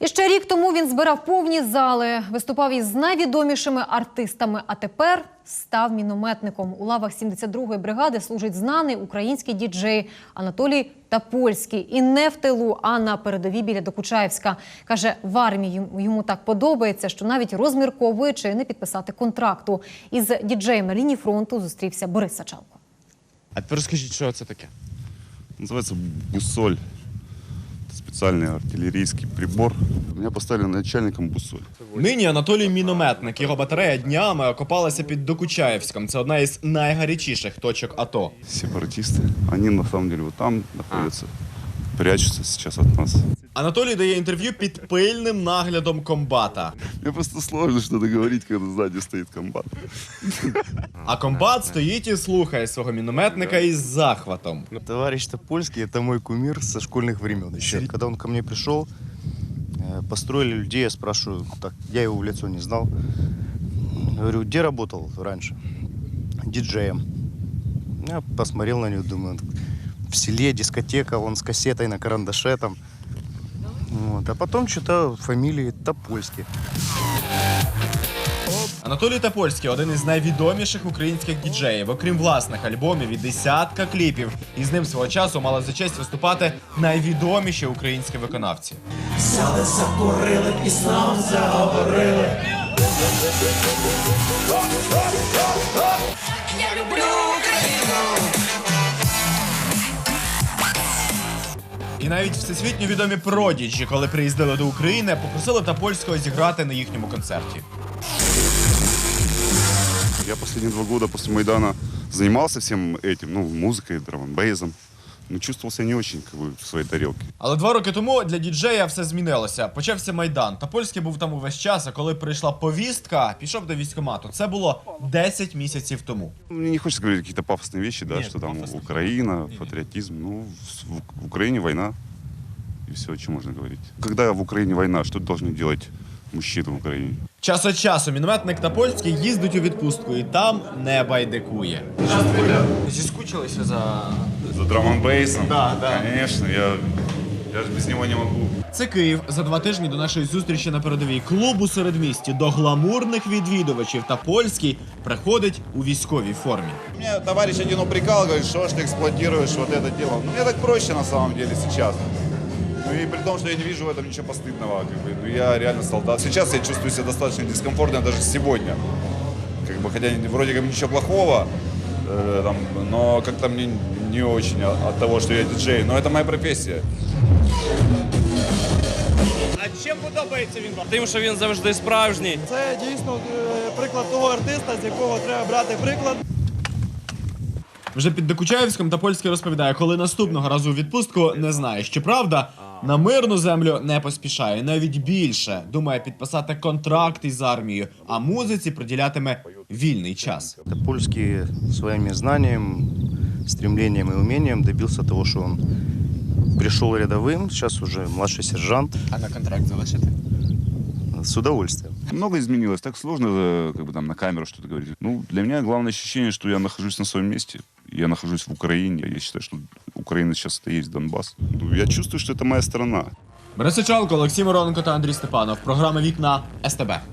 І ще рік тому він збирав повні зали, виступав із найвідомішими артистами. А тепер став мінометником. У лавах 72-ї бригади служить знаний український діджей Анатолій Тапольський. І не в тилу, а на передовій біля Докучаєвська. Каже, в армії йому- так подобається, що навіть розмірковує чи не підписати контракту. Із діджеєм на лінії фронту зустрівся Борис Сачалко. А тепер скажіть, що це таке? Называется бусоль Это специальный артиллерийский прибор. Меня поставили начальником бусоль. Нині Анатолій мінометник. Його батарея днями окопалася під Докучаєвськом. Це одна із найгарячіших точок АТО. Сепаратисты. Они на самом деле вот там находятся. Прячутся сейчас от нас. Анатолій дає інтерв'ю під пильним наглядом комбата. Мне просто сложно что-то говорить, когда сзади стоит комбат. А комбат стоїть і слухає свого мінометника із захватом. Товарищ Топольский это мой кумир со школьных времен еще. Когда он ко мне пришел, э, построили людей, я спрашиваю, так, я его в лицо не знал. Говорю, где работал раньше? Диджеем. Я посмотрел на него, думаю, в селе дискотека, он с кассетой на карандаше там. Вот. А потом что-то фамилии Топольский. Анатолій Топольський один із найвідоміших українських діджеїв. Окрім власних альбомів і десятка кліпів. І з ним свого часу мали за честь виступати найвідоміші українські виконавці. Взяли, закурили і знов заговорили. Я люблю І навіть всесвітньо відомі продіджі, коли приїздили до України, попросили Топольського зіграти на їхньому концерті. Я последние два года после Майдана занимался всем этим, ну, музыкой, драм но чувствовал себя не очень как бы, в своей тарелке. Але два роки тому для діджея все змінилося. Почався майдан. Топольський був там увесь час. А коли прийшла повістка, пішов до військкомату. Це було 10 місяців тому. Мне не хочется говорить какие-то пафосные вещи, да, что там Украина, патриотизм. Ну, в, в Украине война, и все, о чем можно говорить. Когда в Украине война, что должны делать мужчины в Украине? Час від часу мінометник Топольський їздить у відпустку і там не байдикує. Зіскучилися за За драм бейсом Да, да. Конечно, я, я же без него не могу. Це Київ за два тижні до нашої зустрічі на передовій клуб у середмісті до гламурних відвідувачів та польський приходить у військовій формі. Меня товарищ один упрекал, говорит, что ж ты эксплуатируешь вот это дело. Ну, мне так проще на самом деле сейчас. Ну и при том, что я не вижу в этом ничего постыдного. Как бы, ну, я реально солдат. Сейчас я чувствую себя достаточно дискомфортно даже сегодня. Как бы, хотя вроде как ничего плохого, э, там, но как-то мне не очень от от того, что я диджей. Но это моя профессия. тим, що він завжди справжній. Це дійсно е, приклад того артиста, з якого треба брати приклад. Вже під Докучаєвськом Топольський розповідає, коли наступного разу у відпустку не знає, що правда на мирну землю не поспішає, навіть більше думає підписати контракт із армією, а музиці приділятиме вільний час. Топольский своими знанием, стремлением и умением добился того, что он пришел рядовым, сейчас уже младший сержант. А на контракт залишити? С удовольствием. Много изменилось, так сложно э, как бы там на камеру что-то говорить. Ну, для меня главное ощущение, что я нахожусь на своем месте. Я нахожусь в Украине. Я считаю, что Украина сейчас есть Донбасс. Ну, Я чувствую, что это моя страна. Борисичалко, Олексій Моронко та Андрій Степанов. Програма Вікна СТБ.